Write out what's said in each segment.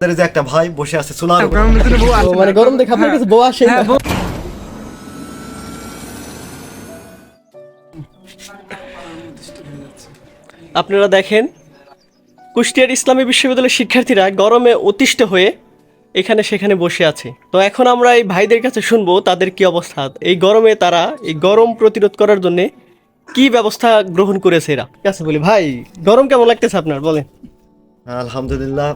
আমাদের যে একটা ভাই বসে আছে আসে মানে গরম দেখে আপনার কাছে বউ আসে হ্যাঁ, আপনারা দেখেন কুষ্টিয়ার ইসলামী বিশ্ববিদ্যালয়ের শিক্ষার্থীরা গরমে অতিষ্ঠ হয়ে এখানে সেখানে বসে আছে। তো এখন আমরা এই ভাইদের কাছে শুনব তাদের কি অবস্থা। এই গরমে তারা এই গরম প্রতিরোধ করার জন্য কি ব্যবস্থা গ্রহণ করেছে এরা? ঠিক আছে বলি ভাই গরম কেমন লাগতেছে আপনার? বলেন। আলহামদুলিল্লাহ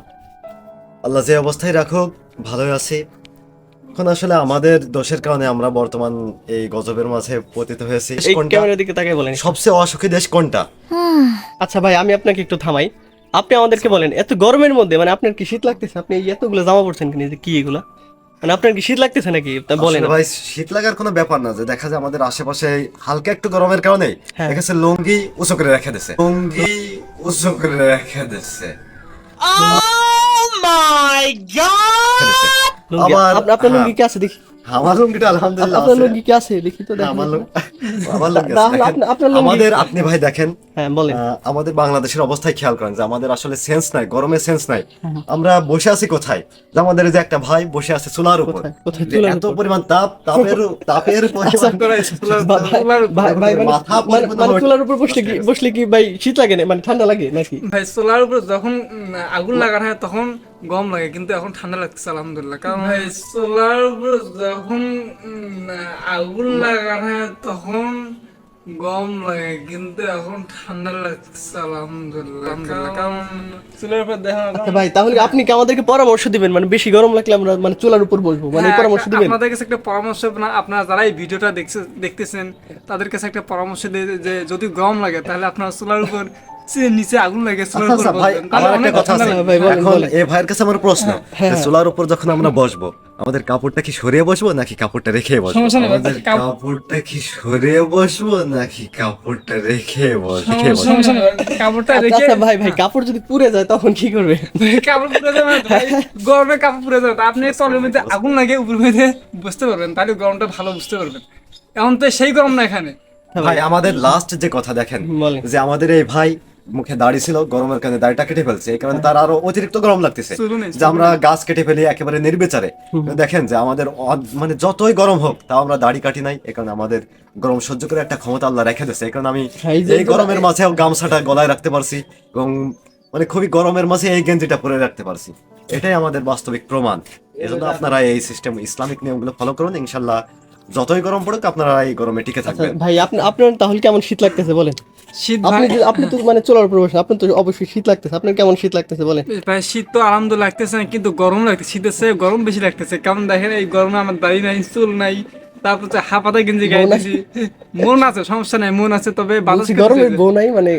আল্লাহ যে অবস্থায় রাখুক ভালোই আছি। এখন আসলে আমাদের দোষের কারণে আমরা বর্তমান এই গজবের মাঝে পতিত হয়েছি। ক্যামেরার দিকে তাকাই বলেন। সবচেয়ে অসুখী দেশ কোনটা? আচ্ছা ভাই আমি আপনাকে একটু থামাই। আপনি আমাদেরকে বলেন এত গরমের মধ্যে মানে আপনার কি শীত লাগতেছে? আপনি এতগুলো জামা পড়ছেন কিনা? যে কি এগুলা? মানে আপনার কি শীত লাগতেছে নাকি? বলেন। ভাই শীত লাগার কোনো ব্যাপার না যে দেখা যায় আমাদের আশেপাশে হালকা একটু গরমের কারণে হ্যাঁ। দেখা যাচ্ছে লুঙ্গি উঁচু করে রেখে দিছে। লুঙ্গি উঁচু করে রেখে দিছে। রেখে দিছে। লুঙ্গি আবার আপ- আপনার হ্যাঁ, লুঙ্গি কি আছে দেখি আমার লুঙ্গিটা আলহামদুলিল্লাহ আপনার লুঙ্গি কি আছে? দেখি তো দেখি। আমার লুঙ্গি আমার দেখেন, আপনার লুঙ্গি- আমাদের আপনি ভাই দেখেন। হ্যাঁ বলেন। আমাদের বাংলাদেশের অবস্থায় খেয়াল করেন যে আমাদের আসলে সেন্স নাই গরমের সেন্স নাই। আমরা বসে আছি কোথায়? যে আমাদের যে একটা ভাই বসে আছে চুলার উপর। চুলার এত পরিমাণ তাপ তাপের তাপের পরিমাণ বা- ভাই- ভাই- ভাই, মানে- মাথা মানে- মানে চুলার উপর বসলে কি বসলে কি ভাই শীত লাগে না? মানে ঠান্ডা লাগে নাকি? ভাই সোলার উপর যখন আগুন লাগানো হয় তখন গরম লাগে কিন্তু এখন ঠান্ডা লাগতেছে আলহামদুলিল্লাহ। কারণ ভাই সোলার উপর যখন আগুন লাগানো হয় তখন গরম লাগে কিন্তু এখন ঠান্ডা লাগতেছে আলহামদুলিল্লাহ। আচ্ছা ভাই তাহলে আপনি কি আমাদেরকে পরামর্শ দিবেন? মানে বেশি গরম লাগলে আমরা মানে চুলার উপর বসবো মানে হ্যাঁ, পরামর্শ দিবেন? আপনাদের কাছে একটা পরামর্শ না আপনারা যারা এই ভিডিওটা দেখতেছেন তাদের কাছে একটা পরামর্শ দিয়ে যে যদি গরম লাগে তাহলে আপনারা চুলার উপর নিচে আগুন লাগে আচ্ছা, আচ্ছা, ভাই আমার একটা কথা আছে। ঠান্ডা লাগবে। ভাই, বলেন, এখন বলেন। ভাইয়ের কাছে আমার প্রশ্ন হ্যাঁ, উপর যখন আমরা বসবো আমাদের কাপড়টা কি সরিয়ে বসবো নাকি কাপড়টা রেখে বসবো? আমাদের কাপড়টা কি সরিয়ে বসবো নাকি কাপড়টা রেখে বসবো? কাপড়টা আচ্ছা, রেখে আচ্ছা ভাই ভাই কাপড় যদি পুড়ে যায় তখন কি করবে? কাপড় পুড়ে যাবে ভাই, গরমে কাপড় পুড়ে যাবে। আপনি তলের মধ্যে আগুন লাগে উপর মধ্যে বুঝতে পারবেন তাহলে গরমটা ভালো বুঝতে পারবেন। এখন তো সেই গরম না এখানে। ভাই আমাদের লাস্ট যে কথা দেখেন যে আমাদের এই ভাই মুখে দাড়ি ছিল গরমের কারণে দাড়িটা কেটে ফেলছে এই কারণে তার আরও অতিরিক্ত গরম লাগতেছে। যে আমরা গাছ কেটে ফেলি একেবারে নির্বিচারে। দেখেন যে আমাদের মানে যতই গরম হোক তাও আমরা দাড়ি কাটি নাই এই কারণে আমাদের গরম সহ্য করে একটা ক্ষমতা আল্লাহ রেখে দিচ্ছে এই কারণে আমি এই গরমের মাঝেও গামছাটা গলায় রাখতে পারছি এবং মানে খুবই গরমের মাঝে এই গেঞ্জিটা পরে রাখতে পারছি। এটাই আমাদের বাস্তবিক প্রমাণ। এজন্য আপনারা এই সিস্টেম ইসলামিক নিয়মগুলো ফলো করুন ইনশাল্লাহ যতই গরম পড়ুক আপনারা এই গরমে টিকে আচ্ছা থাকবেন ভাই আপনি আপনার তাহলে কেমন শীত লাগতেছে বলেন। শীত আপনি আপনি তো মানে চুলার উপর আপনার তো অবশ্যই শীত লাগতেছে। আপনার কেমন শীত লাগতেছে বলেন? ভাই শীত তো আনন্দ লাগতেছে না কিন্তু গরম লাগতেছে। শীতের চেয়ে গরম বেশি লাগতেছে। কারণ দেখেন এই গরমে আমার দাড়ি নাই চুল নাই তারপর হচ্ছে হাফাতা গেঞ্জি মন আছে সমস্যা নাই মন আছে তবে বাতাস বলছি গরমের বউ নাই মানে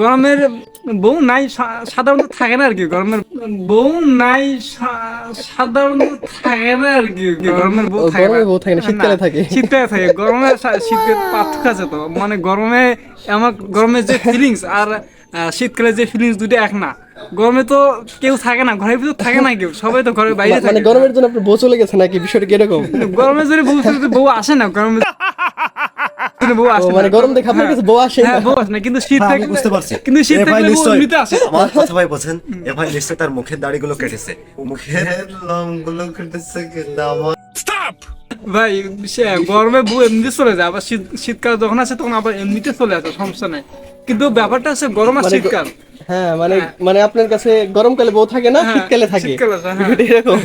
গরমের বউ নাই সাধারণত থাকে না আর কি গরমের বউ নাই সাধারণত থাকে না আর কি গরমের বউ থাকে গরমের বউ থাকে না, না, শীতকালে থাকে। শীতকালে থাকে গরমে শীতের পার্থক্য আছে তো মানে গরমে আমার গরমের যে ফিলিংস আর শীতকালে যে ফিলিংস দুটো এক না গরমে তো কেউ থাকে না ঘরের ভিতর থাকে না কেউ সবাই তো ঘরের বাইরে মানে থাকে গরমের জন্য আপনার বউ চলে গেছে নাকি? বিষয়টা কীরকম গরমে যদি বউ আসে না গরমে যদি বউ আসে মানে গরম দেখে আপনার কাছে বউ আসে হ্যাঁ বউ আসে না কিন্তু শীত হ্যাঁ, বুঝতে পারছি। কিন্তু শীত বউ এমনিতে আসে। আমার কথা ভাই বলছেন এ ভাই নিশ্চয় তার মুখের দাড়িগুলো কেটেছে। মুখের লোমগুলো কেটেছে কিন্তু আমার ভাই সে গরমে বউ এমনিতে চলে যায় আবার শীত শীতকাল যখন আসে তখন আবার এমনিতে চলে আসে সমস্যা নাই। কিন্তু ব্যাপারটা হচ্ছে গরম আর মানে শীতকাল। হ্যাঁ মানে মানে আপনার কাছে গরমকালে বউ থাকে না হ্যাঁ, শীতকালে থাকে। আছে, হ্যাঁ। এরকম।